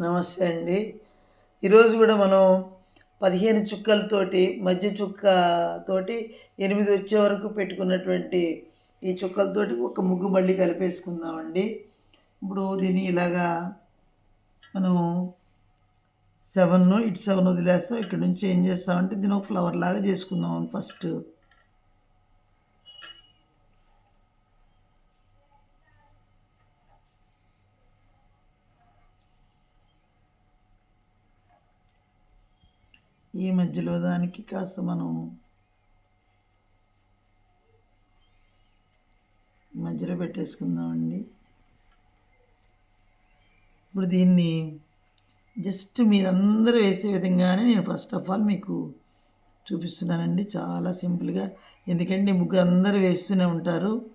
నమస్తే అండి. ఈరోజు కూడా మనం పదిహేను చుక్కలతోటి మధ్య చుక్కతోటి ఎనిమిది వచ్చే వరకు పెట్టుకున్నటువంటి ఈ చుక్కలతోటి ఒక ముగ్గు మళ్ళీ కలిపేసుకుందామండి. ఇప్పుడు దీన్ని ఇలాగా మనం సెవెన్ ఇటు సెవెన్ వదిలేస్తాం ఇక్కడ నుంచి ఏం చేస్తామంటే దీని ఒక ఫ్లవర్ లాగా చేసుకుందాం ఫస్ట్. ఈ మధ్యలో దానికి కాస్త మనం మధ్యలో పెట్టేసుకుందామండి. ఇప్పుడు దీన్ని జస్ట్ మీరందరూ వేసే విధంగానే నేను ఫస్ట్ ఆఫ్ ఆల్ మీకు చూపిస్తున్నానండి. చాలా సింపుల్గా. ఎందుకంటే ముగ్గురు అందరూ వేస్తూనే ఉంటారు.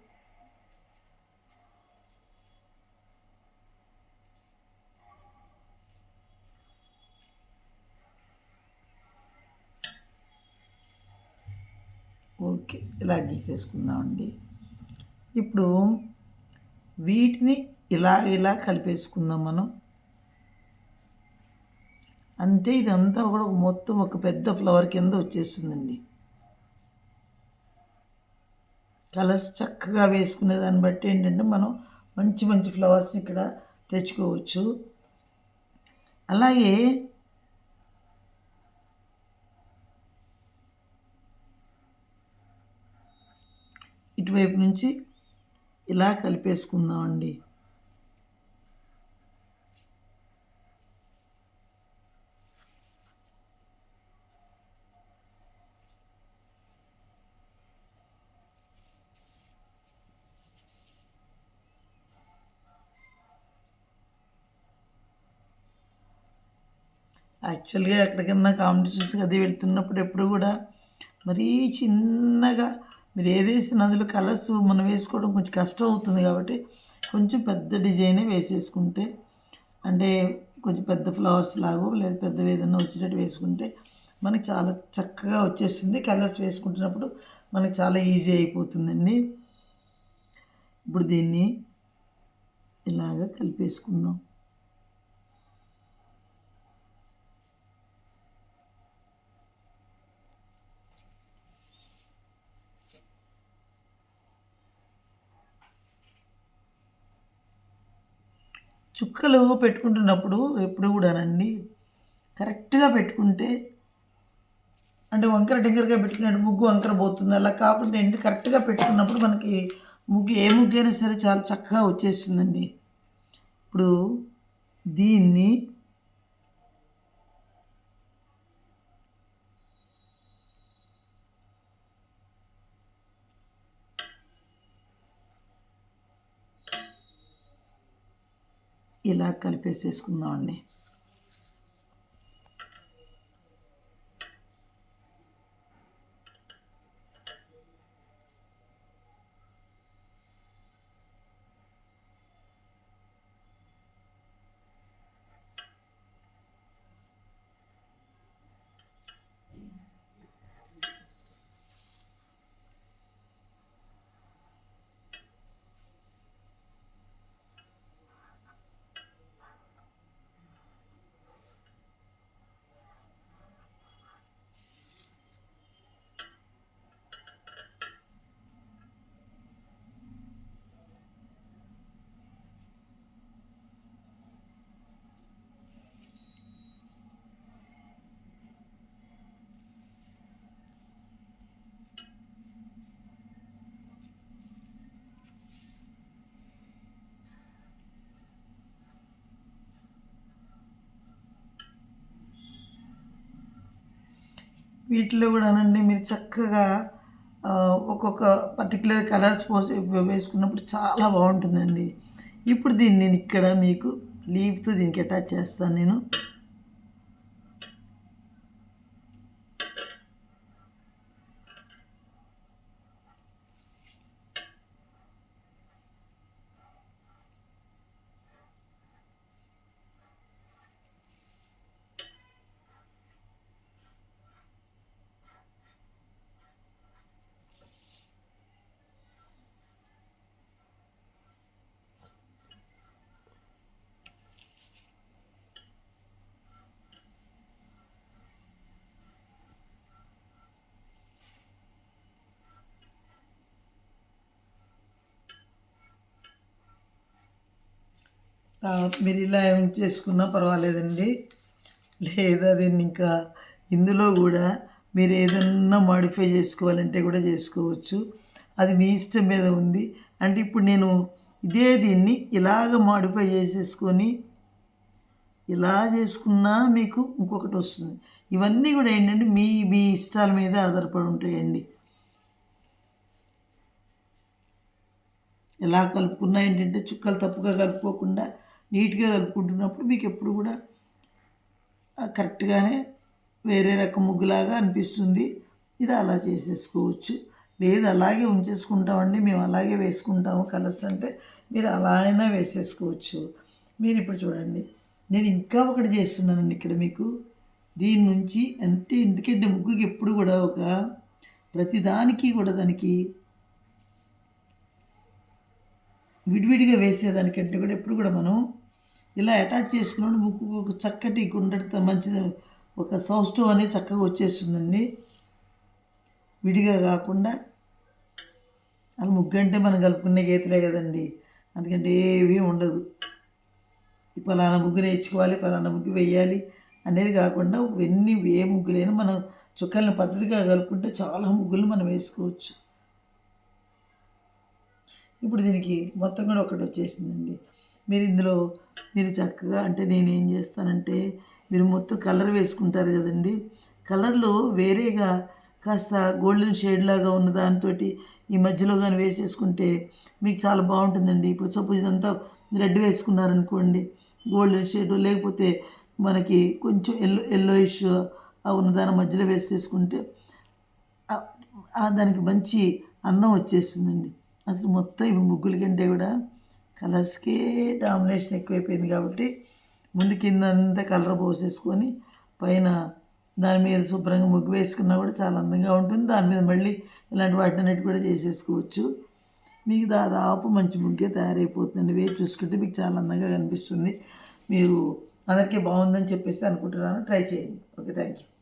ఓకే ఇలా గీసేసుకుందామండి. ఇప్పుడు వీటిని ఇలా ఇలా కలిపేసుకుందాం మనం. అంటే ఇదంతా కూడా మొత్తం ఒక పెద్ద ఫ్లవర్ కింద వచ్చేస్తుందండి. కలర్స్ చక్కగా వేసుకునే దాన్ని బట్టి ఏంటంటే మనం మంచి మంచి ఫ్లవర్స్ ఇక్కడ తెచ్చుకోవచ్చు. అలాగే ఇటువైపు నుంచి ఇలా కలిపేసుకుందామండి. యాక్చువల్గా ఎక్కడికన్నా కాంపిటీషన్స్కి అది వెళ్తున్నప్పుడు ఎప్పుడు కూడా మరీ చిన్నగా మీరు ఏదేసిన అందులో కలర్స్ మనం వేసుకోవడం కొంచెం కష్టం అవుతుంది కాబట్టి కొంచెం పెద్ద డిజైనే వేసేసుకుంటే అంటే కొంచెం పెద్ద ఫ్లవర్స్ లాగో లేదా పెద్ద ఏదైనా వచ్చినట్టు వేసుకుంటే మనకి చాలా చక్కగా వచ్చేస్తుంది. కలర్స్ వేసుకుంటున్నప్పుడు మనకి చాలా ఈజీ అయిపోతుందండి. ఇప్పుడు దీన్ని ఇలాగ కలిపేసుకుందాం. చుక్కలు పెట్టుకుంటున్నప్పుడు ఎప్పుడు కూడానండి కరెక్ట్గా పెట్టుకుంటే అంటే వంకర టింకరగా పెట్టుకున్నట్టు ముగ్గు వంకర పోతుంది. అలా కాకుండా ఏంటి కరెక్ట్గా పెట్టుకున్నప్పుడు మనకి ముగ్గు ఏ ముగ్గు అయినా సరే చాలా చక్కగా వచ్చేస్తుందండి. ఇప్పుడు దీన్ని ఇలా కలిపేసేసుకుందామండి. వీటిలో కూడానండి మీరు చక్కగా ఒక్కొక్క పర్టికులర్ కలర్స్ పోసి వేసుకున్నప్పుడు చాలా బాగుంటుందండి. ఇప్పుడు దీన్ని నేను ఇక్కడ మీకు లీవ్తో దీనికి అటాచ్ చేస్తాను నేను. మీరు ఇలా ఏం చేసుకున్నా పర్వాలేదండి. లేదా దీన్ని ఇంకా ఇందులో కూడా మీరు ఏదన్నా మాడిఫై చేసుకోవాలంటే కూడా చేసుకోవచ్చు. అది మీ ఇష్టం మీద ఉంది. అంటే ఇప్పుడు నేను ఇదే దీన్ని ఇలాగ మాడిఫై చేసేసుకొని ఇలా చేసుకున్నా మీకు ఇంకొకటి వస్తుంది. ఇవన్నీ కూడా ఏంటంటే మీ మీ ఇష్టాల మీద ఆధారపడి ఉంటాయండి. ఎలా కలుపుకున్నా ఏంటంటే చుక్కలు తప్పుగా కలుపుకోకుండా నీట్గా కలుపుకుంటున్నప్పుడు మీకు ఎప్పుడు కూడా కరెక్ట్గానే వేరే రకం ముగ్గులాగా అనిపిస్తుంది. ఇది అలా చేసేసుకోవచ్చు. లేదు అలాగే ఉంచేసుకుంటామండి. మేము అలాగే వేసుకుంటాము కలర్స్ అంటే. మీరు అలా అయినా వేసేసుకోవచ్చు. మీరు ఇప్పుడు చూడండి. నేను ఇంకా ఒకటి చేస్తున్నానండి ఇక్కడ మీకు. దీని నుంచి అంటే ఎందుకంటే ముగ్గుకి ఎప్పుడు కూడా ఒక ప్రతిదానికి కూడా దానికి విడివిడిగా వేసేదానికంటే కూడా ఎప్పుడు కూడా మనం ఇలా అటాచ్ చేసుకున్నప్పుడు ముక్కు ఒక చక్కటి గుండెతో మంచిది ఒక సౌ స్టవ్ అనేది చక్కగా వచ్చేస్తుందండి. విడిగా కాకుండా అలా ముగ్గు అంటే మనం కలుపుకునే గీతలే కదండి. అందుకంటే ఏమీ ఉండదు. ఈ పలానా ముగ్గు నేర్చుకోవాలి పలానా ముగ్గు వేయాలి అనేది కాకుండా ఎన్ని ఏ ముగ్గులైనా మనం చుక్కల్ని పద్ధతిగా కలుపుకుంటే చాలా ముగ్గులు మనం వేసుకోవచ్చు. ఇప్పుడు దీనికి మొత్తం కూడా ఒకటి వచ్చేసిందండి. మీరు ఇందులో మీరు చక్కగా అంటే నేను ఏం చేస్తానంటే మీరు మొత్తం కలర్ వేసుకుంటారు కదండి. కలర్లో వేరేగా కాస్త గోల్డెన్ షేడ్ లాగా ఉన్న దాంతో ఈ మధ్యలో కానీ వేసేసుకుంటే మీకు చాలా బాగుంటుందండి. ఇప్పుడు సపోజ్ ఇదంతా రెడ్ వేసుకున్నారనుకోండి గోల్డెన్ షేడ్ లేకపోతే మనకి కొంచెం ఎల్లో ఎల్లోయిష్ ఉన్న దాని మధ్యలో వేసేసుకుంటే దానికి మంచి అందం వచ్చేస్తుందండి. అసలు మొత్తం ఇవి ముగ్గుల కంటే కూడా కలర్స్కే డామినేషన్ ఎక్కువైపోయింది కాబట్టి ముందు కింద అంతా కలర్ పోసేసుకొని పైన దాని మీద శుభ్రంగా ముగ్గు వేసుకున్నా కూడా చాలా అందంగా ఉంటుంది. దాని మీద మళ్ళీ ఇలాంటి వాటిని కూడా చేసేసుకోవచ్చు. మీకు దాదాపు మంచి ముగ్గే తయారైపోతుందండి. వేరు చూసుకుంటే మీకు చాలా అందంగా కనిపిస్తుంది. మీరు అందరికీ బాగుందని చెప్పేసి అనుకుంటున్నాను. ట్రై చేయండి. Okay thank you